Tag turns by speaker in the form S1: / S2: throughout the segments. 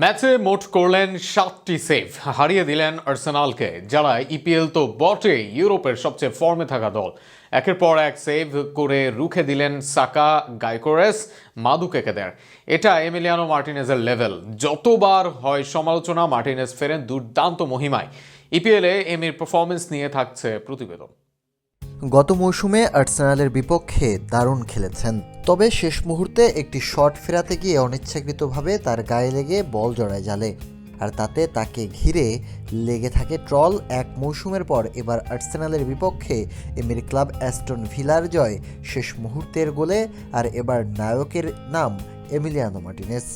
S1: ম্যাচে মোট করলেন সাতটি সেভ হারিয়ে দিলেন আর্সেনালকে, যারা ইপিএল তো বটেই ইউরোপের সবচেয়ে ফর্মে থাকা দল। একের পর এক সেভ করে রুখে দিলেন সাকা, গাইকোরেস মাদুকেকেদের এটা এমিলিয়ানো মার্টিনেজের লেভেল যতবার হয় সমালোচনা, মার্টিনেজ ফেরেন দুর্দান্ত মহিমায়। ইপিএলে এমির পারফরমেন্স নিয়ে থাকছে প্রতিবেদন।
S2: গত মৌসুমে আর্সেনালের বিপক্ষে দারুণ খেলেছেন। তবে শেষ মুহূর্তে একটি শট ফেরাতে গিয়ে অনিচ্ছাকৃতভাবে তার গায়ে লেগে বল জড়ায় জালে। আর তাতে তাকে ঘিরে লেগে থাকে ট্রল এক মৌসুমের পর এবার আর্সেনালের বিপক্ষে এমির ক্লাব অ্যাস্টন ভিলার জয় শেষ মুহূর্তের গোলে আর এবার নায়কের নাম এমিলিয়ানো মার্টিনেস।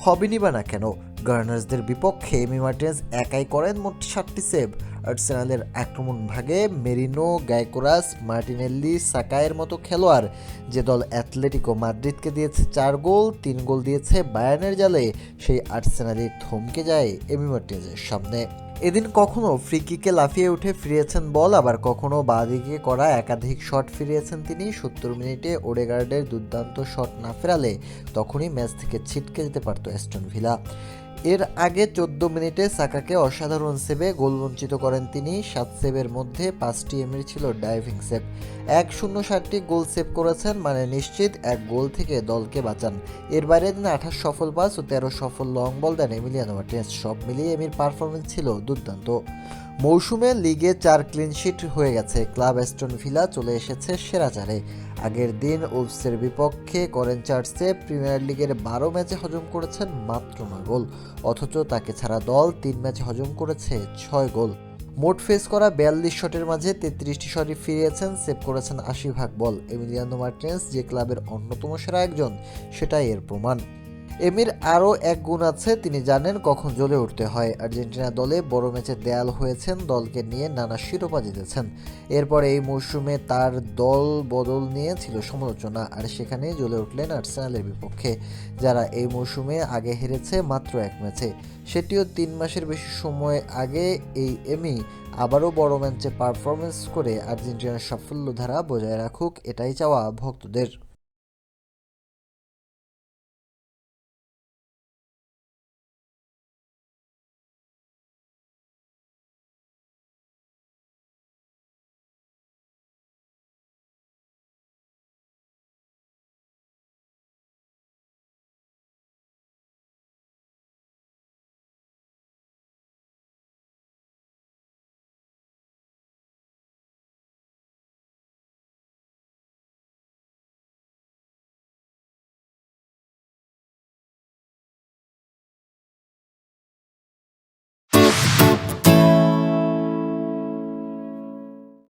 S2: হবেনি বা না কেন, গার্নার্সদের বিপক্ষে এমি মার্টিনেস একাই করেন মোট সাতটি সেভ। আর্সেনালের আক্রমণ ভাগে মেরিনো, গাইকোরাস, মার্টিনেল্লি, সাকায়ের মতো খেলোয়াড় যে দল অ্যাথলেটিকো মাদ্রিদকে দিয়েছে চার গোল, তিন গোল দিয়েছে বায়ানের জালে, সেই আর্সেনালি থমকে যায় এমি মার্টিনেজের সামনে। এদিন কখনো ফ্রি কিকে লাফিয়ে উঠে ফিরিয়েছেন বল, আবার কখনো বাঁদিকে করা একাধিক শট ফিরিয়েছেন তিনি। সত্তর মিনিটে ওডেগার্ডের দুর্দান্ত শট না ফেরালে তখনই ম্যাচ থেকে ছিটকে যেতে পারত অ্যাস্টন ভিলা। এর আগে চোদ্দ মিনিটে সাকাকে অসাধারণ সেভে গোল বঞ্চিত করেন তিনি। সাত সেভের মধ্যে পাঁচটি এমির ছিল ডাইভিং সেভ। এক শূন্য ষাটটি গোল সেভ করেছেন মানে নিশ্চিত এক গোল থেকে দলকে বাঁচান। এর বাইরে তিনি আঠাশ সফল পাস ও তেরো সফল লং বল দেন এমিলিয়ানো মার্টিনেস। সব মিলিয়ে এমির পারফরমেন্স ছিল দুর্দান্ত। মৌসুমে লিগে চার ক্লিনশিট হয়ে গেছে। ক্লাব অ্যাস্টন ভিলা চলে এসেছে সেরা চারে। আগের দিন উলফসের বিপক্ষে করেন চার্চে প্রিমিয়ার লিগের বারো ম্যাচে হজম করেছেন মাত্র নয় গোল। অথচ তাকে ছাড়া দল তিন ম্যাচে হজম করেছে ছয় গোল। মোট ফেস করা বিয়াল্লিশ শটের মাঝে তেত্রিশটি শটই ফিরিয়েছেন, সেভ করেছেন আশি ভাগ বল। এমিলিয়ানো মার্টিনেস যে ক্লাবের অন্যতম সেরা একজন, সেটাই এর প্রমাণ। এমির আরও এক গুণ আছে, তিনি জানেন কখন জ্বলে উঠতে হয়। আর্জেন্টিনা দলে বড় ম্যাচে দেয়াল হয়েছেন, দলকে নিয়ে নানা শিরোপা জিতেছেন। এরপর এই মৌসুমে তার দল বদল নিয়ে ছিল সমালোচনা, আর সেখানেই জ্বলে উঠলেন আর্সেনালের বিপক্ষে, যারা এই মৌসুমে আগে হেরেছে মাত্র এক ম্যাচে। সেটিও তিন মাসের বেশি সময় আগে এই এমি আবারও বড় ম্যাচে পারফরমেন্স করে আর্জেন্টিনার সাফল্য ধারা বজায় রাখুক, এটাই চাওয়া ভক্তদের।